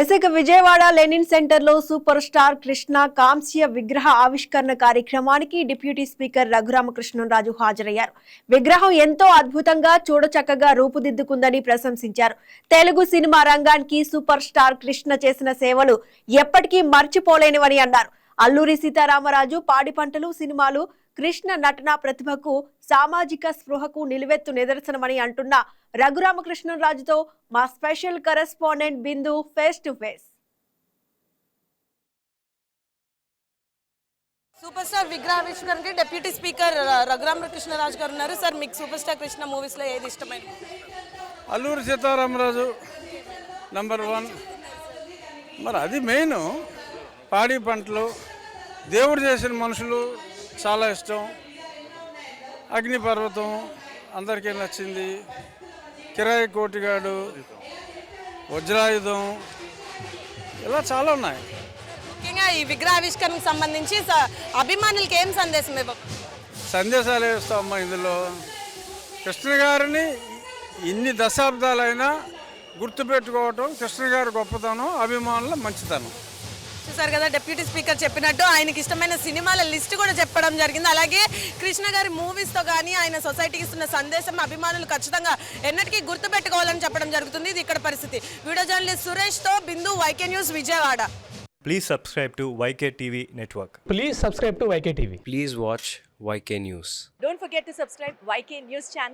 ఎసక Vijayawada Lenin సెంటర్లో super star Krishna కాంస్య విగ్రహ ఆవిష్కరణ కార్యక్రమానికి డిప్యూటీ స్పీకర్ రఘురామకృష్ణరాజు హాజరయ్యారు. విగ్రహం ఎంతో అద్భుతంగా చూడచక్కగా రూపుదిద్దుకుందని ప్రశంసించారు. తెలుగు సినిమా రంగానికి సూపర్ స్టార్ కృష్ణ చేసిన సేవలు ఎప్పటికీ మర్చిపోలేనివని అన్నారు. అల్లూరి సీతారామరాజు పాడి పంటలు సినిమాలు కృష్ణ నటనా ప్రతిభకు సామాజిక స్పృహకు నిలువెత్తు నిదర్శనమని అంటున్న రఘురామకృష్ణరాజుతో మా special correspondent Bindu face to face. Super star విగ్రహావిష్కరణకి deputy speaker ర- రఘురామ కృష్ణరాజు గారు ఉన్నారు. సార్ మీకు సూపర్ స్టార్ కృష్ణ మూవీస్లో ఏది ఇష్టమైంది అల్లూరి సీతారామరాజు నంబర్ వన్. మరి అది మెయిన్. పాడి పంటలు దేవుడు చేసిన మనుషులు చాలా ఇష్టం. అగ్నిపర్వతం అందరికీ నచ్చింది. కిరాయి కోటిగాడు వజ్రాయుధం ఇలా చాలా ఉన్నాయి. ముఖ్యంగా ఈ విగ్రహావిష్కరణకు సంబంధించి స- అభిమానులకి ఏం సందేశం ఇవ్వం సందేశాలు ఇస్తామమ్మా ఇందులో. కృష్ణ గారిని ఇన్ని దశాబ్దాలైనా గుర్తుపెట్టుకోవటం కృష్ణ గారి గొప్పతనం అభిమానుల మంచితనం. చూసారు కదా డిప్యూటీ స్పీకర్ చెప్పినట్టు ఆయనకి ఇష్టమైన సినిమాల లిస్ట్ కూడా చెప్పడం జరిగింది అలాగే కృష్ణ గారి మూవీస్తో కానీ ఆయన సొసైటీకి ఇస్తున్న సందేశం అభిమానులు ఖచ్చితంగా ఎన్నటికీ గుర్తుపెట్టుకోవాలని చెప్పడం జరుగుతుంది ఇది ఇక్కడ పరిస్థితి video journalist సురేష్తో Bindu YK news Vijayawada Please subscribe to YK TV Network. Please subscribe to YK TV. Please watch YK News. Don't forget to subscribe YK News channel